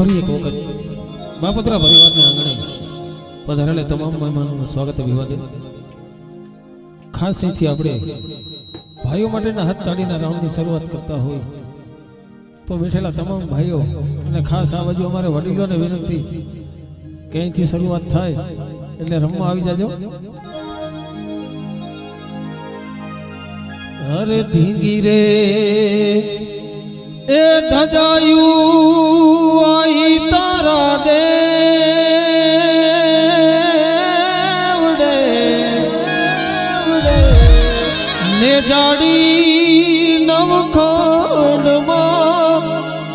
ફરી એક વખત. બાપતરા પરિવારને આંગણે. પધારેલા તમામ મહેમાનોનું સ્વાગત અભિવાદન. ખાસ અહીંથી આપણે ભાઈઓ માટેના હાથ તાળીના રાઉન્ડની શરૂઆત કરતા હોય તો બેઠેલા તમામ ભાઈઓ અને ખાસ આ બાજુ અમારે વડીલોને વિનંતી કે અહીંથી શરૂઆત થાય એટલે રમવા આવી જાજો. અરે ધીંગી રે, એ ધજાયું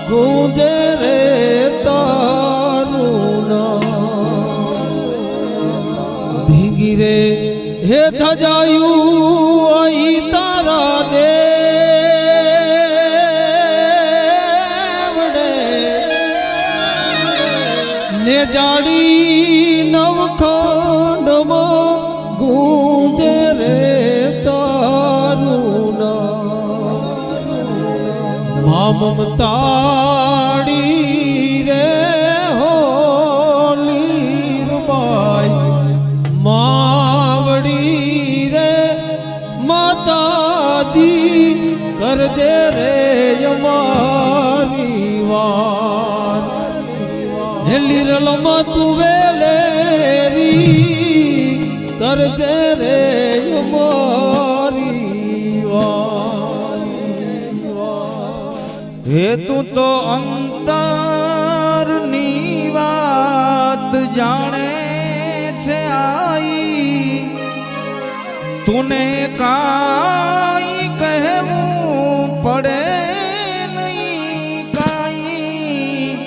ગુંજે રે તારું ભીગી રે હે થજાયું આઈ તારા દે ને જાડી મમતાડી રે હોલી રૂબાઈ માવડી રે માતાજી કરજે રે અમારી વાર. લીરલમાં તું વાત હે તું તો અંતરની વાત જાણે છે આઈ. તુને કાઈ કહેવું પડે નહીં કાઈ.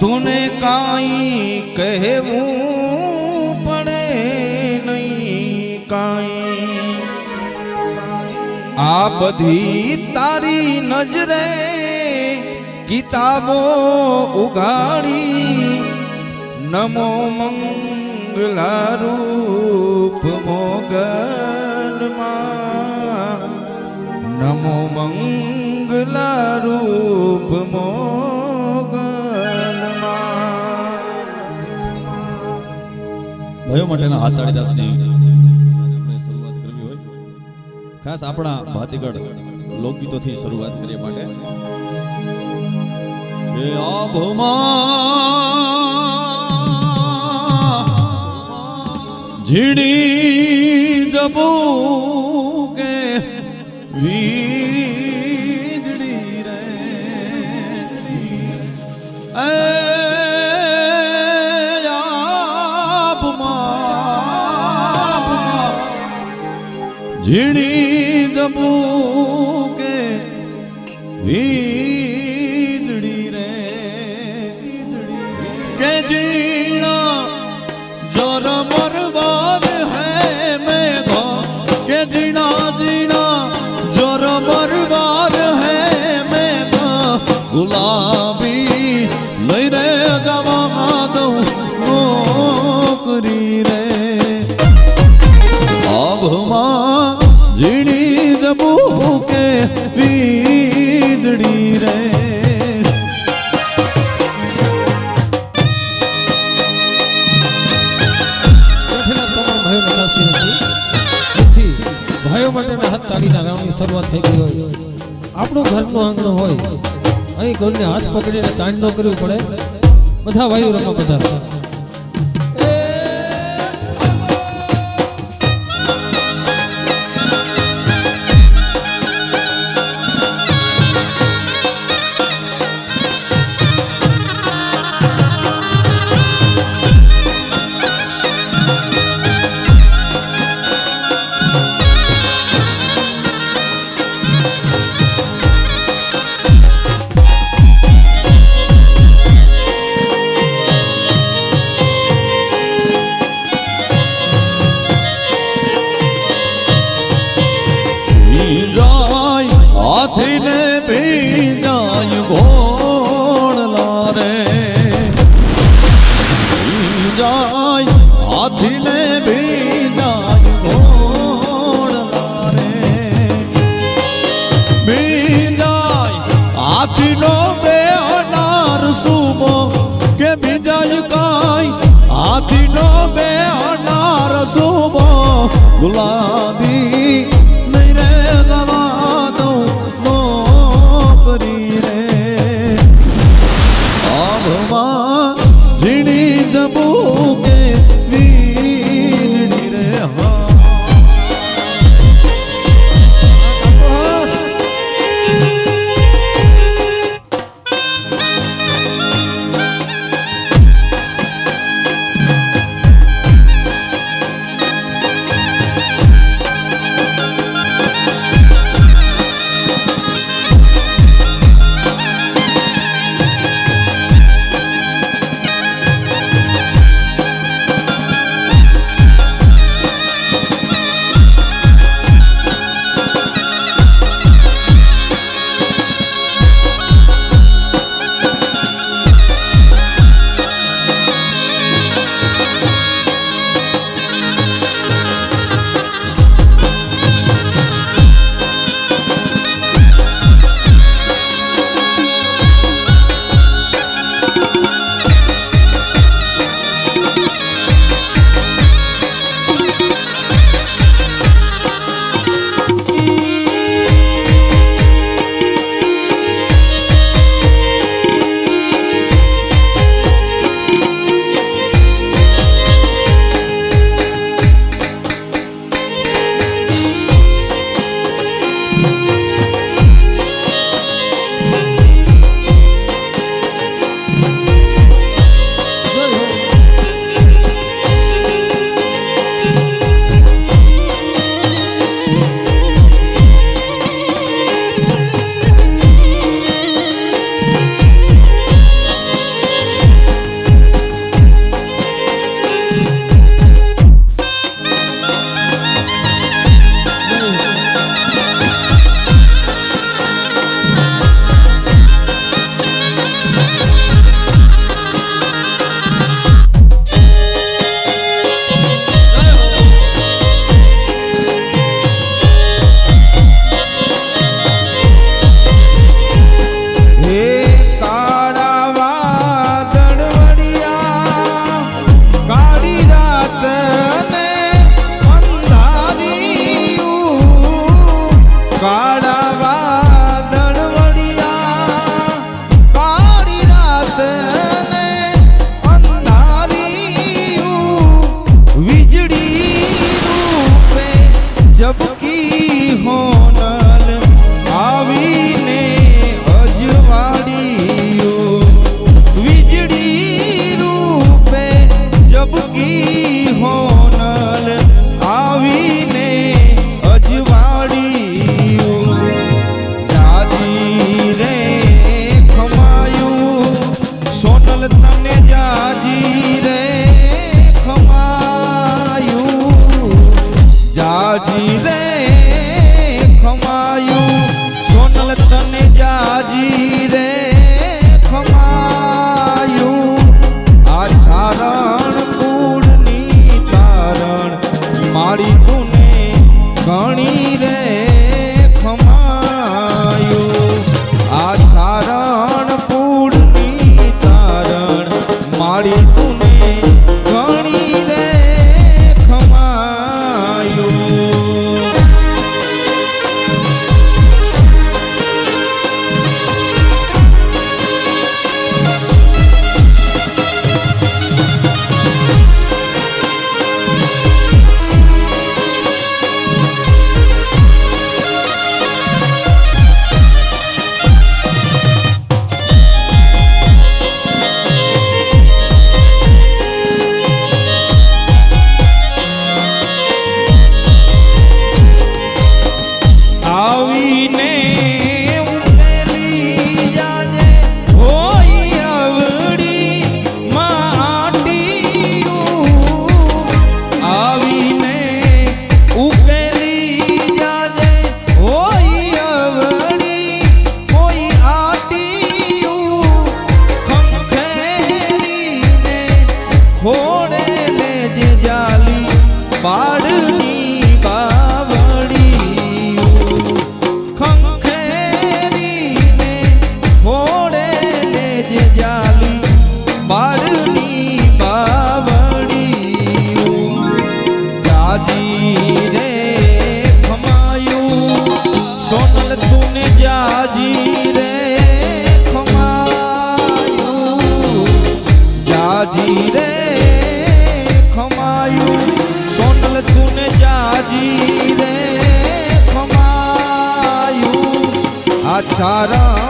તુને કાઈ કહેવું પડે નહીં કાઈ. આ બધી તારી નજરે કિતાબો ઉગાડી નમો મંગલારૂપ મોગનમાં. નમો મંગલારૂપ મોગનમાં. ભાઈઓ માટેના હાથ તાળીદાસની ખાસ આપણા ભાતીગઢ લોકગીતોથી શરૂઆત કરીએ માટે. એ આભમાં ઝીણી જબુ ઝીણી જબુ શરૂઆત થઈ ગઈ હોય. આપણું ઘરનું આંગણું હોય, અહીં ઘરને હાથ પકડીને તાણ ન કરવું પડે. બધા વાયુ રમવા બધા હાથીનો બેહનાર સુમો કે બીજા કાય હાથીનો બેહનાર સુમો ગુલાબ સોનલ તને જાજી રે ખમાયું આ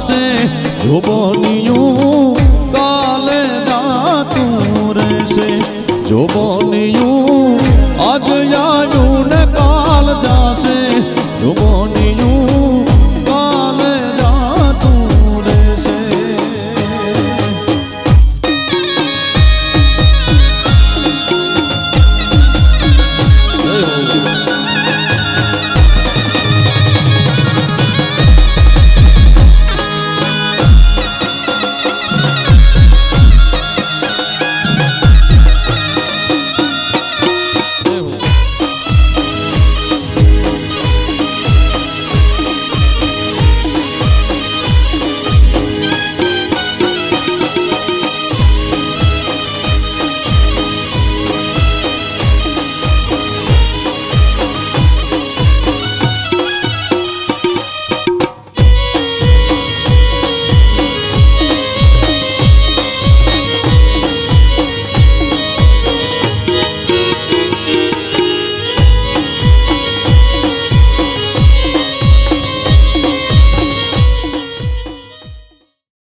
જાશે જોબોનિયું